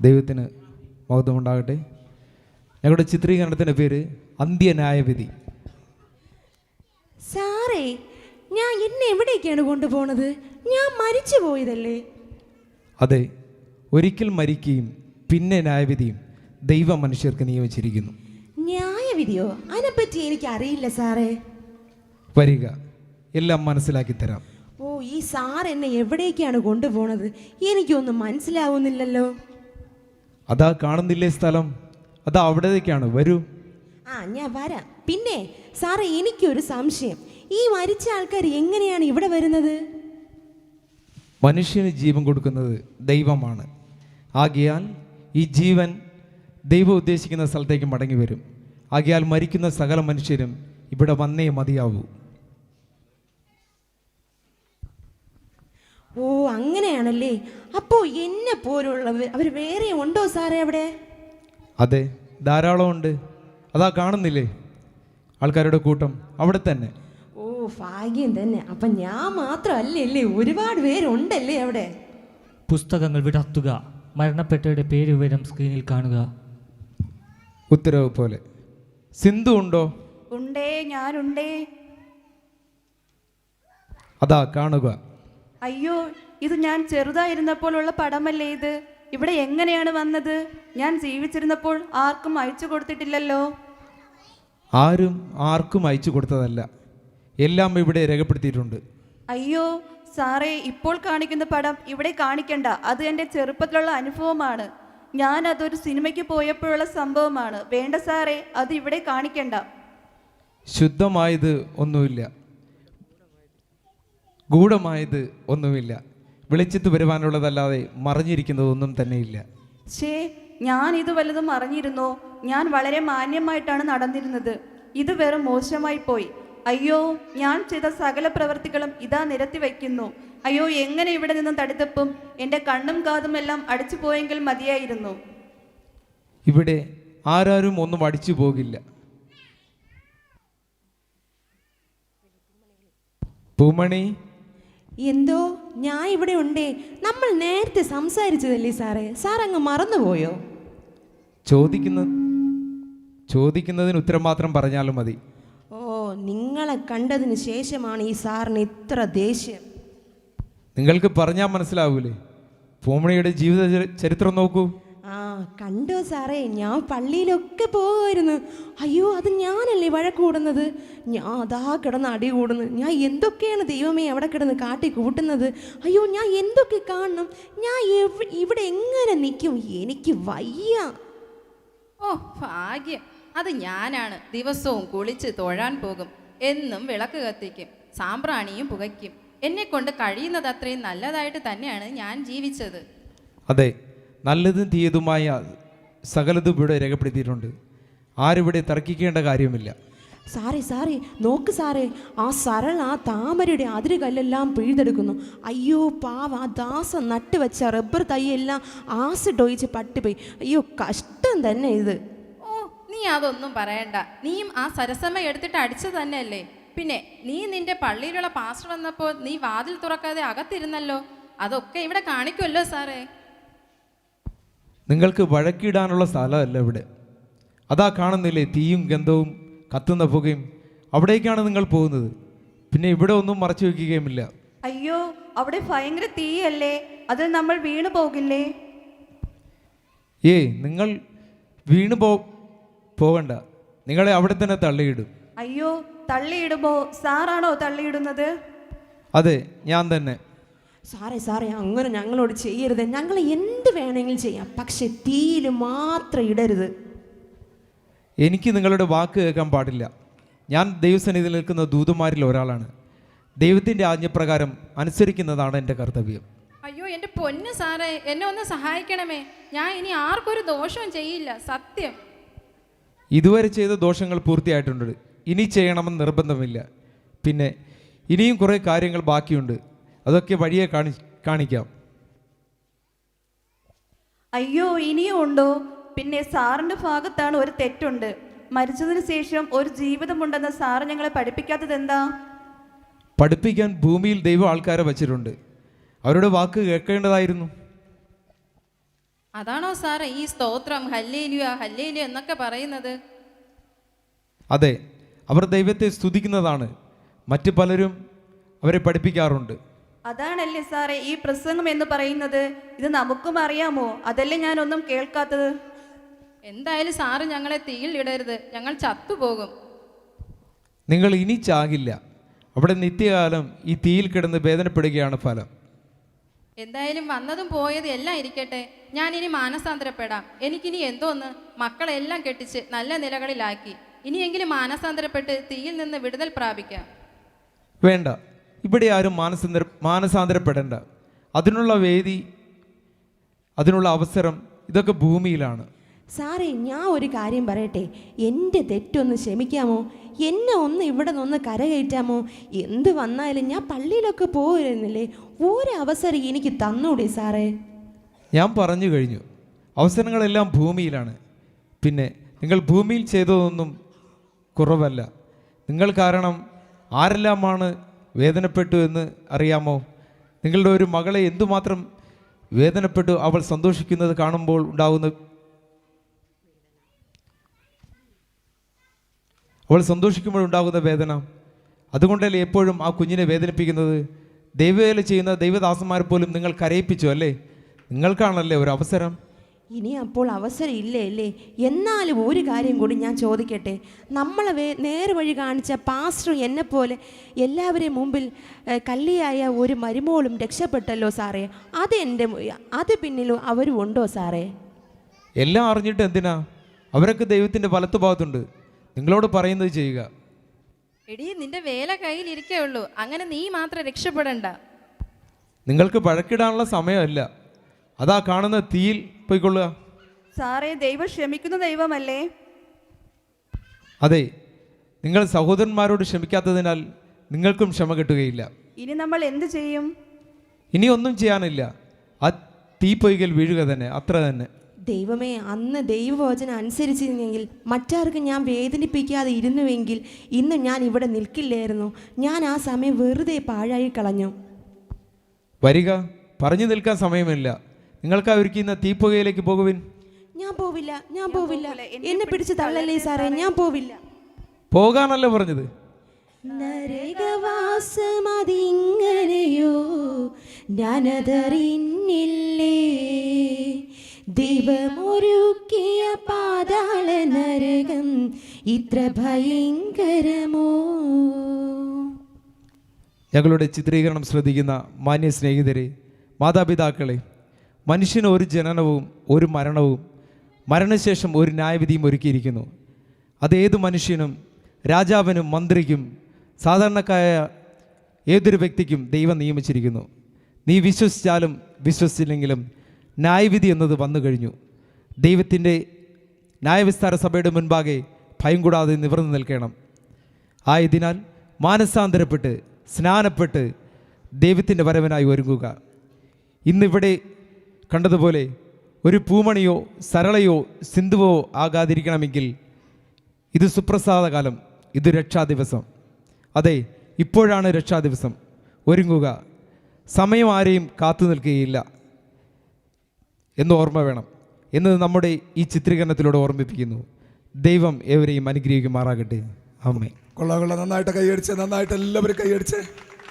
ദൈവത്തിന് മഹത്വമുണ്ടാകട്ടെ. ഞങ്ങളുടെ ചിത്രീകരണത്തിന്റെ പേര് അന്ത്യന്യായവിധി. സാറേ ഞാൻ എന്നെ എവിടേക്കാണ് കൊണ്ടുപോണത്? ഞാൻ മരിച്ചു പോയതല്ലേ? അതെ ഒരിക്കൽ മരിക്കുകയും പിന്നെ ന്യായവിധിയും ദൈവം മനുഷ്യർക്ക് നിയമിച്ചിരിക്കുന്നു. ന്യായവിധിയോ? അതിനെപ്പറ്റി എനിക്ക് അറിയില്ല സാറേ. വരിക എല്ലാം മനസ്സിലാക്കി തരാം. ഓ ഈ സാർ എന്നെ എവിടേക്കാണ് കൊണ്ടുപോണത്? എനിക്കൊന്നും മനസ്സിലാവുന്നില്ലല്ലോ. അതാ കാണുന്നില്ലേ സ്ഥലം? അതാ അവിടേക്കാണ്. വരൂ. ആ ഞാൻ വരാം. പിന്നെ സാറേ എനിക്കൊരു സംശയം. ഈ മരിച്ച ആൾക്കാർ എങ്ങനെയാണ് ഇവിടെ വരുന്നത്? മനുഷ്യന് ജീവൻ കൊടുക്കുന്നത് ദൈവമാണ്. ആകിയാൽ ഈ ജീവൻ ദൈവം ഉദ്ദേശിക്കുന്ന സ്ഥലത്തേക്ക് മടങ്ങി വരും. ആകിയാൽ മരിക്കുന്ന സകല മനുഷ്യരും ഇവിടെ വന്നേ മതിയാവൂ. ഓ അങ്ങനെയാണല്ലേ? അപ്പോ എന്നെ പോലുള്ളവർ അവർ വേറെ ഉണ്ടോ സാറേ അവിടെ? അതെ ധാരാളം ഉണ്ട്. അതാ കാണുന്നില്ലേ? ആൾക്കാരുടെ കൂട്ടം അവിടെ തന്നെ. ഓ ഭാഗ്യം തന്നെ. അപ്പൊ ഞാൻ മാത്രമല്ലേ അല്ലേ ഒരുപാട് പേരുണ്ടല്ലേ അവിടെ? പുസ്തകങ്ങൾ വിടർത്തുക. മരണപ്പെട്ടവരുടെ പേര് വിവരം സ്ക്രീനിൽ കാണുക. ഉത്തരവ് പോലെ. സിന്ധു ഉണ്ടോ? ഉണ്ടേ ഞാനുണ്ടേ. അതാ കാണുക. അയ്യോ ഇത് ഞാൻ ചെറുതായിരുന്നപ്പോഴുള്ള പടമല്ലേ ഇത്? ഇവിടെ എങ്ങനെയാണ് വന്നത്? ഞാൻ ജീവിച്ചിരുന്നപ്പോൾ ആർക്കും അയച്ചു കൊടുത്തിട്ടില്ലല്ലോ. ആരും ആർക്കും അയച്ചു കൊടുത്തതല്ല. എല്ലാം ഇവിടെ രേഖപ്പെടുത്തിയിട്ടുണ്ട്. അയ്യോ സാറേ ഇപ്പോൾ കാണിക്കുന്ന പടം ഇവിടെ കാണിക്കണ്ട. അത് എന്റെ ചെറുപ്പത്തിലുള്ള അനുഭവമാണ്. ഞാൻ അതൊരു സിനിമയ്ക്ക് പോയപ്പോഴുള്ള സംഭവമാണ്. വേണ്ട സാറേ അത് ഇവിടെ കാണിക്കണ്ട. ശുദ്ധമായത് ഒന്നുമില്ല. ഗൂഢമായത് ഒന്നുമില്ല. വിളിച്ചിട്ട് വരുവാനുള്ളതല്ലാതെ മറിഞ്ഞിരിക്കുന്നതൊന്നും തന്നെയില്ല. ഷേ ഞാൻ ഇത് വല്ലതും അറിഞ്ഞിരുന്നോ? ഞാൻ വളരെ മാന്യമായിട്ടാണ് നടന്നിരുന്നത്. ഇത് വെറും മോശമായി പോയി. അയ്യോ ഞാൻ ചെയ്ത സകല പ്രവർത്തികളും ഇതാ നിരത്തി വയ്ക്കുന്നു. അയ്യോ എങ്ങനെ ഇവിടെ നിന്നും തടുത്തപ്പും എന്റെ കണ്ണും കാതും എല്ലാം അടിച്ചു പോയെങ്കിൽ മതിയായിരുന്നു. ഇവിടെ ആരാരും ഒന്നും അടിച്ചു പോകില്ല. പൂമണി എന്തോ? ഞാൻ ഇവിടെ ഉണ്ടേ. നമ്മൾ നേരത്തെ സംസാരിച്ചതല്ലേ സാറേ? സാർ അങ്ങ് മറന്നുപോയോ? ചോദിക്കുന്ന ചോദിക്കുന്നതിന് ഉത്തരം മാത്രം പറഞ്ഞാലും മതി. ഓ നിങ്ങളെ കണ്ടതിന് ശേഷമാണ് ഈ സാറിന് ഇത്ര ദേഷ്യം. നിങ്ങൾക്ക് പറഞ്ഞാൽ മനസ്സിലാവൂലേ? പോമണിയുടെ ജീവിത ചരിത്രം നോക്കൂ. ആ കണ്ടോ സാറേ ഞാൻ പള്ളിയിലൊക്കെ പോകുമായിരുന്നു അയ്യോ അത് ഞാനല്ലേ വഴ കൂടുന്നത് ഞാൻ അതാ കിടന്ന് അടി കൂടുന്നു. ഞാൻ എന്തൊക്കെയാണ് ദൈവമേ അവിടെ കിടന്ന് കാട്ടി കൂട്ടുന്നത്? അയ്യോ ഞാൻ എന്തൊക്കെ കാണണം? ഞാൻ ഇവിടെ എങ്ങനെ നിൽക്കും? എനിക്ക് വയ്യ. ഓ ഭാഗ്യം. അത് ഞാനാണ്. ദിവസവും കുളിച്ച് തൊഴാൻ പോകും. എന്നും വിളക്ക് കത്തിക്കും. സാമ്പ്രാണിയും പുകയ്ക്കും. എന്നെ കൊണ്ട് കഴിയുന്നത് അത്രയും നല്ലതായിട്ട് തന്നെയാണ് ഞാൻ ജീവിച്ചത്. അതെ നല്ലതും തീയതുമായ സകലതും ഇവിടെ രേഖപ്പെടുത്തിയിട്ടുണ്ട്. ആരിവിടെ തർക്കിക്കേണ്ട കാര്യമില്ല സാറേ സാറേ നോക്ക് സാറേ ആ സരൾ ആ താമരയുടെ അതിരുകല്ലെല്ലാം പിഴുതെടുക്കുന്നു. അയ്യോ പാവ ആ ദാസ നട്ടുവെച്ച റബ്ബർ തൈയെല്ലാം ആസിഡ് ഒഴിച്ച് പട്ടിപ്പോയി അയ്യോ കഷ്ടം തന്നെ ഇത്. ഓ നീ അതൊന്നും പറയണ്ട. നീയും ആ സരസമ്മ എടുത്തിട്ട് അടിച്ചു തന്നെയല്ലേ? പിന്നെ നീ നിന്റെ പള്ളിയിലുള്ള പാസ്റ്റർ വന്നപ്പോൾ നീ വാതിൽ തുറക്കാതെ അകത്തിരുന്നല്ലോ? അതൊക്കെ ഇവിടെ കാണിക്കുമല്ലോ സാറേ. നിങ്ങൾക്ക് വഴക്കിടാനുള്ള സ്ഥലമല്ല ഇവിടെ. അതാ കാണുന്നില്ലേ തീയും ഗന്ധവും കത്തുന്ന പുകയും? അവിടേക്കാണ് നിങ്ങൾ പോകുന്നത്. പിന്നെ ഇവിടെ ഒന്നും മറച്ചു വയ്ക്കുകയുമില്ല. അയ്യോ അവിടെ ഭയങ്കര തീയല്ലേ? അതിൽ നമ്മൾ വീണു പോകില്ലേ? ഏയ് നിങ്ങൾ വീണു പോ പോകണ്ട. നിങ്ങളെ അവിടെ തന്നെ തള്ളിയിടും. അയ്യോ തള്ളിയിടുമ്പോ സാറാണോ തള്ളിയിടുന്നത്? അതെ ഞാൻ തന്നെ. സാറേ സാറേ അങ്ങനെ ഞങ്ങളോട് ചെയ്യരുത്. ഞങ്ങൾ എന്ത് വേണമെങ്കിലും ചെയ്യാം. പക്ഷെ തീയിൽ മാത്രം ഇടരുത്. എനിക്ക് നിങ്ങളുടെ വാക്ക് കേൾക്കാൻ പാടില്ല. ഞാൻ ദൈവസന്നിധിയിൽ നിൽക്കുന്ന ദൂതന്മാരിൽ ഒരാളാണ്. ദൈവത്തിന്റെ ആജ്ഞപ്രകാരം അനുസരിക്കുന്നതാണ് എന്റെ കർത്തവ്യം. അയ്യോ എന്റെ പൊന്ന് സാറേ എന്നെ ഒന്ന് സഹായിക്കണമേ. ഞാൻ ഇനി ആർക്കൊരു ദോഷവും ചെയ്യില്ല സത്യം. ഇതുവരെ ചെയ്ത ദോഷങ്ങൾ പൂർത്തിയായിട്ടുണ്ട്. ഇനി ചെയ്യണമെന്ന് നിർബന്ധമില്ല. പിന്നെ ഇനിയും കുറേ കാര്യങ്ങൾ ബാക്കിയുണ്ട്. അതൊക്കെ വഴിയെ കാണി കാണിക്കാം. അയ്യോ ഇനിയും ഉണ്ടോ? പിന്നെ സാറിന്റെ ഭാഗത്താണ് ഒരു തെറ്റുണ്ട്. മരിച്ചതിന് ശേഷം ഒരു ജീവിതമുണ്ടെന്ന് സാറ് ഞങ്ങളെ പഠിപ്പിക്കാത്തത് എന്താ? പഠിപ്പിക്കാൻ ഭൂമിയിൽ ദൈവം ആൾക്കാരെ വച്ചിട്ടുണ്ട്. അവരുടെ വാക്ക് കേൾക്കേണ്ടതായിരുന്നു. അതാണോ സാർ ഈ സ്തോത്രം ഹല്ലേലിയ എന്നൊക്കെ പറയുന്നത്? അതെ അവർ ദൈവത്തെ സ്തുതിക്കുന്നതാണ്. മറ്റു പലരും അവരെ പഠിപ്പിക്കാറുണ്ട്. അതാണല്ലേ സാറേ ഈ പ്രസംഗം എന്ന് പറയുന്നത്? ഇത് നമുക്കും അറിയാമോ? അതല്ലേ ഞാനൊന്നും കേൾക്കാത്തത്? എന്തായാലും സാറ് ഞങ്ങളെ തീയിൽ ഇടരുത്. ഞങ്ങൾ ചത്തുപോകും. നിങ്ങൾ ഇനി ചാകില്ല. അവിടെ നിത്യകാലം ഈ തീയിൽ കിടന്ന് വേദനപ്പെടുകയാണ് ഫലം. എന്തായാലും വന്നതും പോയതും എല്ലാം ഇരിക്കട്ടെ. ഞാൻ ഇനി മാനസാന്തരപ്പെടാം. എനിക്കിനി എന്തോന്ന്? മക്കളെല്ലാം കെട്ടിച്ച് നല്ല നിലകളിലാക്കി. ഇനിയെങ്കിലും മാനസാന്തരപ്പെട്ട് തീയിൽ നിന്ന് വിടുതൽ പ്രാപിക്കാം. വേണ്ട. ഇവിടെ ആരും മാനസാന്തര മാനസാന്തരപ്പെടേണ്ട. അതിനുള്ള വേദി അതിനുള്ള അവസരം ഇതൊക്കെ ഭൂമിയിലാണ്. സാറേ ഞാൻ ഒരു കാര്യം പറയട്ടെ. എന്റെ തെറ്റൊന്ന് ക്ഷമിക്കാമോ? എന്നെ ഒന്ന് ഇവിടെ നിന്ന് കരകയറ്റാമോ? എന്ത് വന്നാലും ഞാൻ പള്ളിയിലൊക്കെ പോയിരുന്നില്ലേ ഒരു അവസരം എനിക്ക് തന്നൂടെ സാറേ. ഞാൻ പറഞ്ഞു കഴിഞ്ഞു. അവസരങ്ങളെല്ലാം ഭൂമിയിലാണ്. പിന്നെ നിങ്ങൾ ഭൂമിയിൽ ചെയ്തതൊന്നും കുറവല്ല. നിങ്ങൾ കാരണം ആരെല്ലാമാണ് വേദനപ്പെട്ടു എന്ന് അറിയാമോ? നിങ്ങളുടെ ഒരു മകളെ എന്തുമാത്രം വേദനപ്പെട്ടു അവൾ സന്തോഷിക്കുന്നത് കാണുമ്പോൾ ഉണ്ടാകുന്ന അവൾ സന്തോഷിക്കുമ്പോൾ ഉണ്ടാകുന്ന വേദന. അതുകൊണ്ടല്ലേ എപ്പോഴും ആ കുഞ്ഞിനെ വേദനിപ്പിക്കുന്നത്? ദൈവവേല ചെയ്യുന്ന ദൈവദാസന്മാരെ പോലും നിങ്ങൾ കരയിപ്പിച്ചു അല്ലേ? നിങ്ങൾക്കാണല്ലേ ഒരു അവസരം? ഇനി അപ്പോൾ അവസരം ഇല്ലേ അല്ലേ എന്നാലും ഒരു കാര്യം കൂടി ഞാൻ ചോദിക്കട്ടെ. നമ്മളെ വേ നേർവഴി കാണിച്ച പാസ്റ്റർ എന്നെപ്പോലെ എല്ലാവരെയും മുമ്പിൽ കല്ലിയായ ഒരു മരുമോളും രക്ഷപ്പെട്ടല്ലോ സാറേ. അത് എന്റെ അത് പിന്നിലും അവരും ഉണ്ടോ സാറേ? എല്ലാം അറിഞ്ഞിട്ട് എന്തിനാ? അവരൊക്കെ ദൈവത്തിന്റെ വലത്തു ഭാഗത്തുണ്ട്. നിങ്ങളോട് പറയുന്നത് ചെയ്യുക. എടി നിന്റെ വേല കയ്യിൽ ഇരിക്കേ ഉള്ളൂ. അങ്ങനെ നീ മാത്രം രക്ഷപ്പെടണ്ട. നിങ്ങൾക്ക് പഴക്കിടാനുള്ള സമയമല്ല. അതാ കാണുന്ന തീയിൽ പോയിക്കൊള്ളുക. സാറേ ദൈവം ക്ഷമിക്കുന്ന ദൈവമല്ലേ? അതെ നിങ്ങൾ സഹോദരന്മാരോട് ക്ഷമിക്കാത്തതിനാൽ നിങ്ങൾക്കും ക്ഷമ കിട്ടുകയില്ല. ഇനി നമ്മൾ എന്ത് ചെയ്യും? ഇനി ഒന്നും ചെയ്യാനില്ല. ആ തീ പൊയ്കൽ വീഴുക തന്നെ അത്ര തന്നെ. ദൈവമേ അന്ന് ദൈവവചനം അനുസരിച്ചിരുന്നെങ്കിൽ മറ്റാർക്കും ഞാൻ വേദനിപ്പിക്കാതെ ഇരുന്നുവെങ്കിൽ ഇന്ന് ഞാൻ ഇവിടെ നിൽക്കില്ലായിരുന്നു. ഞാൻ ആ സമയം വെറുതെ പാഴായി കളഞ്ഞു വരിക പറഞ്ഞു നിൽക്കാൻ സമയമില്ല. നിങ്ങൾക്ക് ഒരുക്കുന്ന തീപ്പുകയിലേക്ക് പോകുവിൻ. ഞാൻ പോവില്ല ഞാൻ പോവില്ല. എന്നെ പിടിച്ച് തള്ളല്ലേ സാറേ? ഞാൻ പോവില്ല. പോകാനല്ല പറഞ്ഞത്. നരകവാസമതിങ്ങനെയോ ഞാനതറിഞ്ഞില്ലേ? ദൈവമൊരുക്കിയ പാതാള നരകം ഇത്ര ഭയങ്കരമോ? ഞങ്ങളുടെ ചിത്രീകരണം ശ്രദ്ധിക്കുന്ന മാന്യ സ്നേഹിതരെ മാതാപിതാക്കളെ മനുഷ്യന് ഒരു ജനനവും ഒരു മരണവും മരണശേഷം ഒരു ന്യായവിധിയും ഒരുക്കിയിരിക്കുന്നു. അത് ഏത് മനുഷ്യനും രാജാവിനും മന്ത്രിക്കും സാധാരണക്കായ ഏതൊരു വ്യക്തിക്കും ദൈവം നിയമിച്ചിരിക്കുന്നു. നീ വിശ്വസിച്ചാലും വിശ്വസിച്ചില്ലെങ്കിലും ന്യായവിധി എന്നത് വന്നു കഴിഞ്ഞു. ദൈവത്തിന്റെ ന്യായവിസ്താര സഭയുടെ മുൻപാകെ ഭയം കൂടാതെ നിവർന്നു നിൽക്കണം. ആയതിനാൽ മാനസാന്തരപ്പെട്ട് സ്നാനപ്പെട്ട് ദൈവത്തിന്റെ വരവനായി ഒരുങ്ങുക. ഇന്നിവിടെ കണ്ടതുപോലെ ഒരു പൂമണിയോ സരളയോ സിന്ധുവോ ആകാതിരിക്കണമെങ്കിൽ ഇത് സുപ്രസാദകാലം ഇത് രക്ഷാദിവസം അതെ ഇപ്പോഴാണ് രക്ഷാദിവസം ഒരുങ്ങുക. സമയം ആരെയും കാത്തു നിൽക്കുകയില്ല. എന്ന് ഓർമ്മ വേണം. എന്ന് നമ്മുടെ ഈ ചിത്രീകരണത്തിലൂടെ ഓർമ്മിപ്പിക്കുന്നു. ദൈവം ഏവരെയും അനുഗ്രഹിക്കുമാറാകട്ടെ. അമ്മേ കൊള്ളാം കൊള്ളാം. നന്നായിട്ട് കൈയടിച്ച് നന്നായിട്ട് എല്ലാവരും കൈയടിച്ച്.